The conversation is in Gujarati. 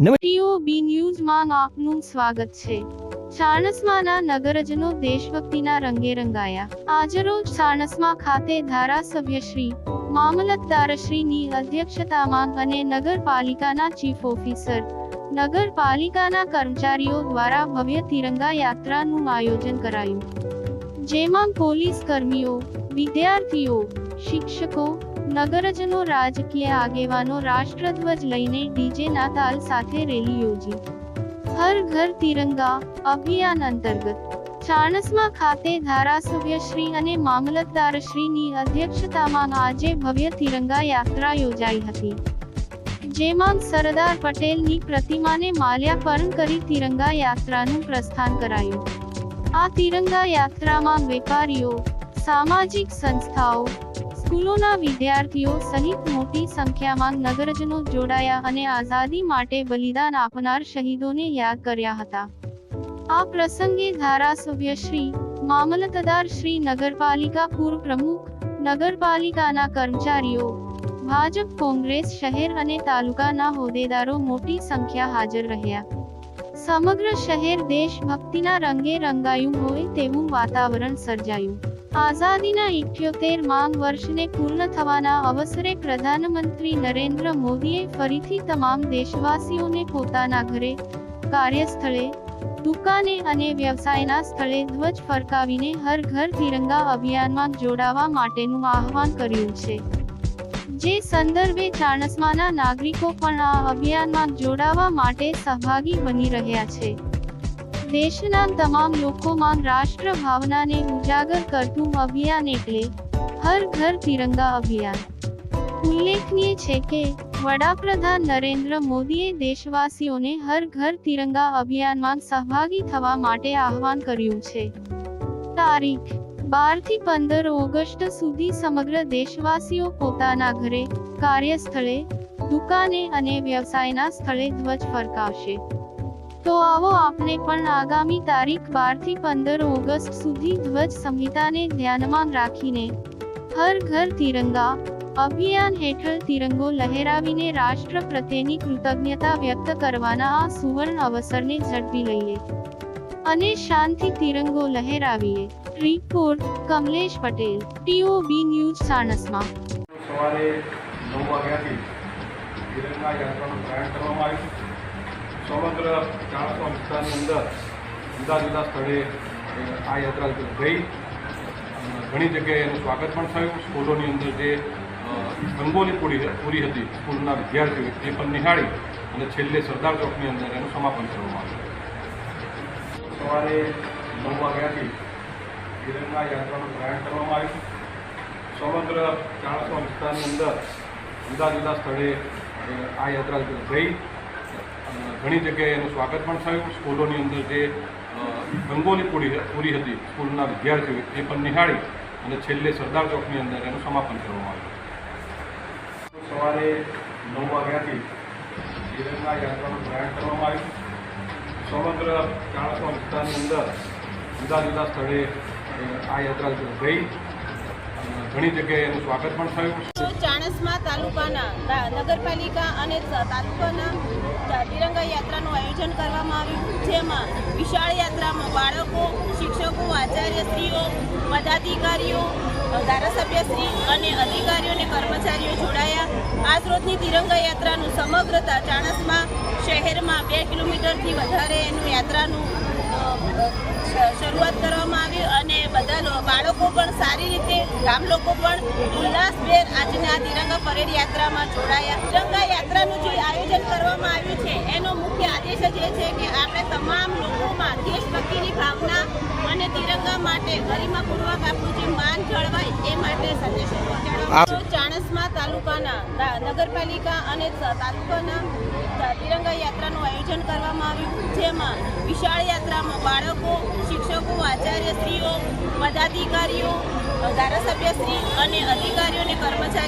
ટીઓબી ન્યૂઝમાં આપનું સ્વાગત છે. ચાણસ્માના નગરજનો દેશભક્તિના રંગે રંગાયા. આજરોજ ચાણસ્મા ખાતે ધારાસભ્યશ્રી મામલતદારશ્રીની અધ્યક્ષતામાં અને નગરપાલિકાના ચીફ ઓફિસર, નગરપાલિકાના કર્મચારીઓ દ્વારા ભવ્ય તિરંગા યાત્રાનું આયોજન કરાયું. જેમાં પોલીસ કર્મીઓ, વિદ્યાર્થીઓ શિક્ષકો, નગરજનો, રાજકીય આગેવાનો, રાષ્ટ્રધ્વજ લઈને ડીજેના તાલ સાથે રેલી યોજી. હર ઘર તિરંગા અભિયાન અંતર્ગત ચાણસમા ખાતે ધારાસભ્ય શ્રી અને મામલતદાર શ્રીની અધ્યક્ષતામાં આજે ભવ્ય તિરંગા યાત્રા યોજાઈ હતી. જેમાં સરદાર પટેલની પ્રતિમાને માલ્યાપર્ણ કરી તિરંગા યાત્રાનું પ્રસ્થાન કરાયું. આ તિરંગા યાત્રામાં વેપારીઓ, સામાજિક સંસ્થાઓ સ્કૂલોના વિદ્યાર્થીઓ સહિત મોટી સંખ્યામાં નગરજનો જોડાયા અને આઝાદી માટે બલિદાન આપનાર શહીદોને યાદ કર્યા હતા. આ પ્રસંગે ધારાસભ્ય શ્રી મામલતદાર શ્રી નગરપાલિકા પૂર્વ પ્રમુખ નગરપાલિકાના કર્મચારીઓ, ભાજપ કોંગ્રેસ શહેર અને તાલુકાના હોદ્દેદારો મોટી સંખ્યા હાજર રહ્યા. સમગ્ર શહેર દેશભક્તિના રંગે રંગાયું હોય તેવું વાતાવરણ સર્જાયું. આઝાદીના ઇઠ્યોતેર માંગ વર્ષને પૂર્ણ થવાના અવસરે પ્રધાનમંત્રી નરેન્દ્ર મોદીએ ફરીથી તમામ દેશવાસીઓને પોતાના ઘરે, કાર્યસ્થળે, દુકાને અને વ્યવસાયના સ્થળે ધ્વજ ફરકાવીને હર ઘર તિરંગા અભિયાનમાં જોડાવા માટેનું આહવાન કર્યું છે. જે સંદર્ભે ચાણસ્માના નાગરિકો પણ આ અભિયાનમાં જોડાવા માટે સહભાગી બની રહ્યા છે. દેશના તમામ લોકોમાં રાષ્ટ્ર ભાવનાને ઉજાગર કરતું અભિયાન એટલે હર ઘર તિરંગા અભિયાન. ઉલ્લેખનીય છે કે, વડાપ્રધાન નરેન્દ્ર મોદીએ દેશવાસીઓને હર ઘર તિરંગા અભિયાનમાં સહભાગી થવા માટે આહવાન કર્યું છે. તારીખ બારથી પંદર ઓગસ્ટ સુધી સમગ્ર દેશવાસીઓ પોતાના ઘરે, કાર્યસ્થળે, દુકાને અને વ્યવસાયના સ્થળે ધ્વજ ફરકાવશે. તો આવો આપણે પણ આગામી તારીખ બારથી પંદર ઓગસ્ટ સુધી ધ્વજ સંહિતાને ધ્યાનમાં રાખીને હર ઘર તિરંગા અભિયાન હેઠળ તિરંગો લહેરાવીને રાષ્ટ્ર પ્રત્યેની કૃતજ્ઞતા વ્યક્ત કરવાના આ સુવર્ણ અવસરને ઝડપી લઈએ અને શાંતિ તિરંગો લહેરાવીએ. Report Kamlesh Patel TOB news સાણસમાં સવારે નવ વાગ્યાથી તિરંગા યાત્રાનું પ્રયાણ કરવામાં આવ્યું. સમગ્ર ચાણસ્મા વિસ્તારની અંદર જુદા જુદા સ્થળે આ યાત્રા ગઈ ઘણી જગ્યાએ એનું સ્વાગત પણ થયું. સ્કૂલોની અંદર જે રંગોની પૂરી પૂરી હતી, સ્કૂલના વિદ્યાર્થીઓ એ પણ નિહાળી અને છેલ્લે સરદાર ચોકની અંદર એનું સમાપન કરવામાં આવ્યું. સવારે નવ વાગ્યાથી તિરંગા યાત્રાનું પ્રયાણ કરવામાં આવ્યું. સમગ્ર ચાણસ્મા વિસ્તારની અંદર જુદા જુદા સ્થળે આ યાત્રા ગઈ ઘણી જગ્યાએ એનું સ્વાગત પણ થયું. સ્કૂલોની અંદર જે અ, રંગોલી પૂરી પૂરી હતી સ્કૂલના વિદ્યાર્થીઓ એ પણ નિહાળી અને છેલ્લે સરદાર ચોકની અંદર એનું સમાપન કરવામાં આવ્યું. સવારે નવ વાગ્યાથી જીવનના યાત્રાનું પ્રયાણ કરવામાં આવ્યું. સમગ્ર ચાણસ્મા વિસ્તારની અંદર જુદા જુદા સ્થળે આ યાત્રા ગઈ. ઘણી જગ્યાએ એનું સ્વાગત પણ થયું. ચાણસ્મા તાલુકાના નગરપાલિકા અને તાલુકાના તિરંગા યાત્રાનું આયોજન કરવામાં આવ્યું, જેમાં વિશાળ યાત્રામાં બાળકો, શિક્ષકો આચાર્યશ્રીઓ પદાધિકારીઓ ધારાસભ્યશ્રી અને અધિકારીઓ અને કર્મચારીઓ જોડાયા. આજ રોજની તિરંગા યાત્રાનું સમગ્ર તા- ચાણસ્મા શહેરમાં બે કિલોમીટરથી વધારે એનું યાત્રાનું બાળકો પણ સારી રીતે, ગામ લોકો પણ ઉલ્લાસભેર આજના આ તિરંગા પરેડ યાત્રામાં જોડાયા. તિરંગા યાત્રાનું તાલુકાના નગરપાલિકા અને તાલુકાના તિરંગા યાત્રાનું આયોજન કરવામાં આવ્યું, જેમાં વિશાળ યાત્રામાં બાળકો, શિક્ષકો, આચાર્યશ્રીઓ, પદાધિકારીઓ, ધારાસભ્યશ્રી અને અધિકારીઓ અને કર્મચારીઓ